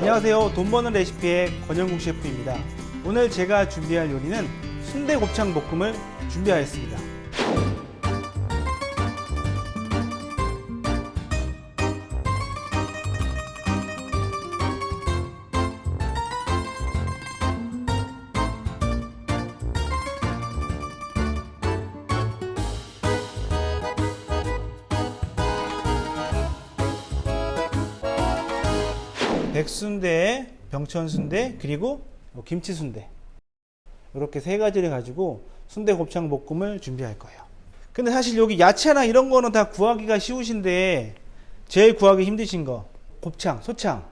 안녕하세요. 돈 버는 레시피의 권영국 셰프입니다. 오늘 제가 준비할 요리는 순대 곱창 볶음을 준비하였습니다. 백순대, 병천순대, 그리고 김치순대. 이렇게 세 가지를 가지고 순대 곱창 볶음을 준비할 거예요. 근데 사실 여기 야채나 이런 거는 다 구하기가 쉬우신데 제일 구하기 힘드신 거 곱창, 소창.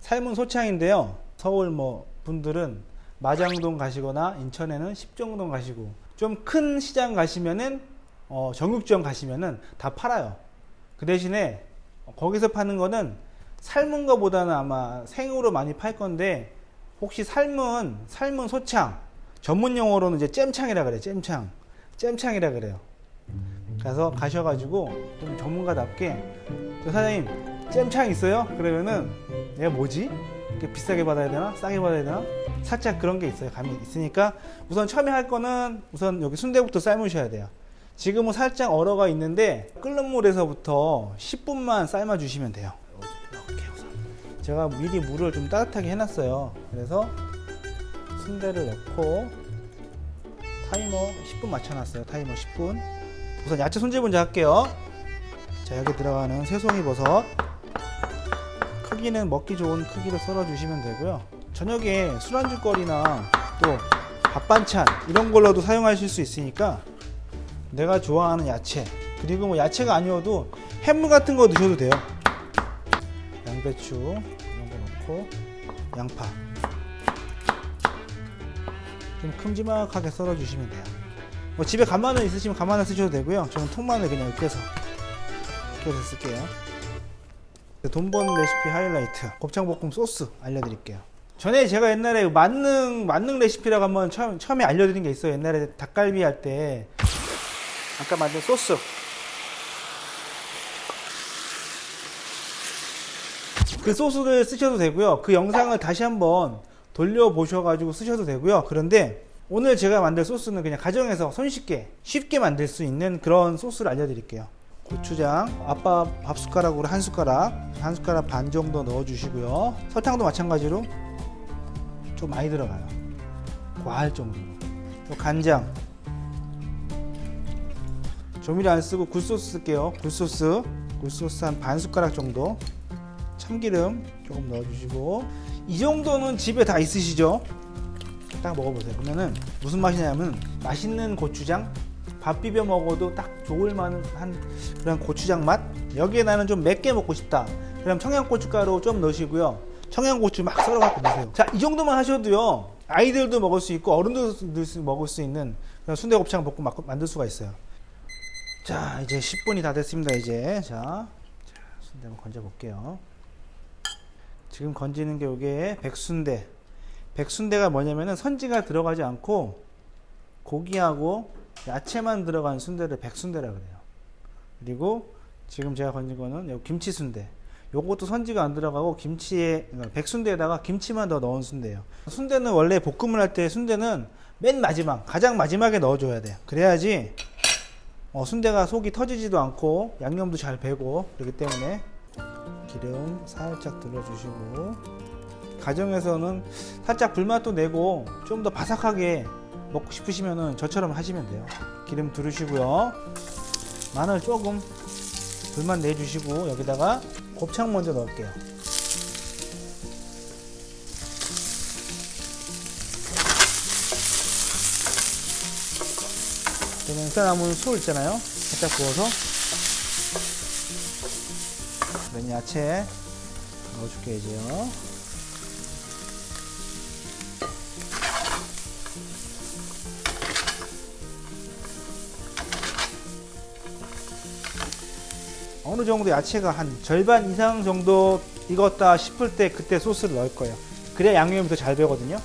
삶은 소창인데요. 서울 뭐 분들은 마장동 가시거나 인천에는 십정동 가시고 좀 큰 시장 가시면은 어, 정육점 가시면은 다 팔아요. 그 대신에 거기서 파는 거는 삶은 거보다는 아마 생으로 많이 팔 건데 혹시 삶은 삶은 소창 전문 용어로는 이제 잼창이라 그래 잼창 잼창이라 그래요. 그래서 가셔가지고 좀 전문가답게 저 사장님 잼창 있어요? 그러면은 얘가 뭐지? 이렇게 비싸게 받아야 되나? 싸게 받아야 되나? 살짝 그런 게 있어요. 감이 있으니까 우선 처음에 할 거는 우선 여기 순대부터 삶으셔야 돼요. 지금은 살짝 얼어가 있는데 끓는 물에서부터 10분만 삶아 주시면 돼요. 제가 미리 물을 좀 따뜻하게 해놨어요. 그래서 순대를 넣고 타이머 10분 맞춰놨어요. 타이머 10분. 우선 야채 손질 먼저 할게요. 자 여기 들어가는 새송이 버섯. 크기는 먹기 좋은 크기로 썰어 주시면 되고요. 저녁에 술안주거리나 또 밥반찬 이런 걸로도 사용하실 수 있으니까 내가 좋아하는 야채 그리고 뭐 야채가 아니어도 해물 같은 거 넣으셔도 돼요. 양배추 이런 거 넣고 양파 좀 큼지막하게 썰어 주시면 돼요. 뭐 집에 간마늘 있으시면 간마늘 쓰셔도 되고요. 저는 통마늘 그냥 으깨서 으깨서 쓸게요. 돈 버는 레시피 하이라이트 곱창볶음 소스 알려드릴게요. 전에 제가 옛날에 만능 만능 레시피라고 한번 처음, 처음에 알려드린 게 있어요. 옛날에 닭갈비 할 때 아까 만든 소스 그 소스를 쓰셔도 되고요. 그 영상을 다시 한번 돌려보셔가지고 쓰셔도 되고요. 그런데 오늘 제가 만들 소스는 그냥 가정에서 손쉽게 쉽게 만들 수 있는 그런 소스를 알려드릴게요. 고추장, 아빠 밥 숟가락으로 한 숟가락, 한 숟가락 반 정도 넣어주시고요. 설탕도 마찬가지로 좀 많이 들어가요. 과할 정도로. 또 간장, 조미료 안 쓰고 굴소스 쓸게요. 굴소스, 굴소스 한 반 숟가락 정도. 참기름 조금 넣어주시고 이 정도는 집에 다 있으시죠? 딱 먹어보세요. 그러면은 무슨 맛이냐면 맛있는 고추장 밥 비벼 먹어도 딱 좋을 만한 그런 고추장 맛. 여기에 나는 좀 맵게 먹고 싶다. 그럼 청양고춧가루 좀 넣으시고요. 청양고추 막 썰어갖고 넣으세요. 자, 이 정도만 하셔도요. 아이들도 먹을 수 있고 어른들도 먹을 수 있는 그런 순대곱창 볶음 막- 만들 수가 있어요. 자, 이제 10분이 다 됐습니다. 이제 자, 자 순대 한번 건져 볼게요. 지금 건지는 게 이게 백순대. 백순대가 뭐냐면은 선지가 들어가지 않고 고기하고 야채만 들어간 순대를 백순대라 그래요. 그리고 지금 제가 건진 거는 여기 김치 순대. 요것도 선지가 안 들어가고 김치에 그러니까 백순대에다가 김치만 더 넣은 순대예요. 순대는 원래 볶음을 할 때 순대는 맨 마지막 가장 마지막에 넣어줘야 돼요. 그래야지 어, 순대가 속이 터지지도 않고 양념도 잘 배고 그렇기 때문에 기름 살짝 둘러주시고 가정에서는 살짝 불맛도 내고 좀 더 바삭하게 먹고 싶으시면은 저처럼 하시면 돼요. 기름 두르시고요. 마늘 조금 불맛 내주시고 여기다가 곱창 먼저 넣을게요. 냉사 남은 술 있잖아요. 살짝 부어서 면 야채 넣어줄게요 이제요. 어느 정도 야채가 한 절반 이상 정도 익었다 싶을 때 그때 소스를 넣을 거예요. 그래야 양념이 더 잘 배거든요.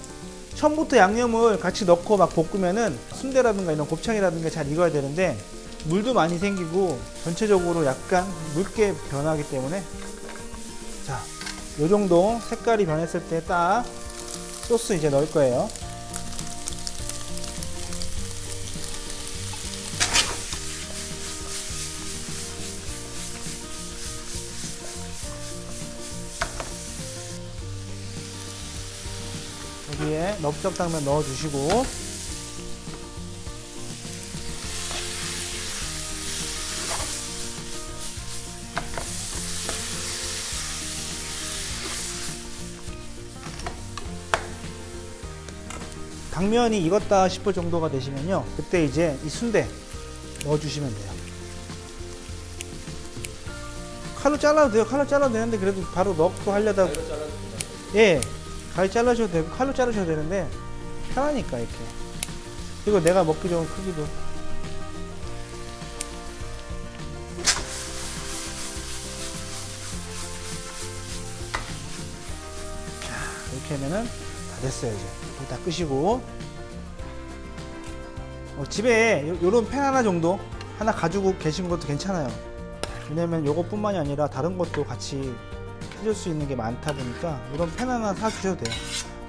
처음부터 양념을 같이 넣고 막 볶으면은 순대라든가 이런 곱창이라든가 잘 익어야 되는데 물도 많이 생기고 전체적으로 약간 묽게 변하기 때문에 자 요 정도 색깔이 변했을 때 딱 소스 이제 넣을 거예요. 여기에 넓적 당면 넣어주시고 당면이 익었다 싶을 정도가 되시면요 그때 이제 이 순대 넣어주시면 돼요. 칼로 잘라도 돼요. 칼로 잘라도 되는데 그래도 바로 넣고 하려다 예 가위 잘라셔도 되고 칼로 자르셔도 되는데 편하니까 이렇게. 그리고 내가 먹기 좋은 크기도. 자 이렇게 하면은 다 됐어요 이제 불 다 끄시고 어, 집에 요- 요런 팬 하나 정도 하나 가지고 계신 것도 괜찮아요 왜냐면 요것뿐만이 아니라 다른 것도 같이 해줄 수 있는 게 많다 보니까 이런 펜 하나 사주셔도 돼요.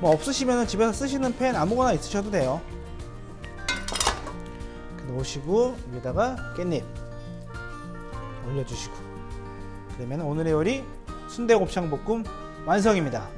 뭐 없으시면 집에서 쓰시는 펜 아무거나 있으셔도 돼요. 넣으시고 여기다가 깻잎 올려주시고 그러면 오늘의 요리 순대 곱창 볶음 완성입니다.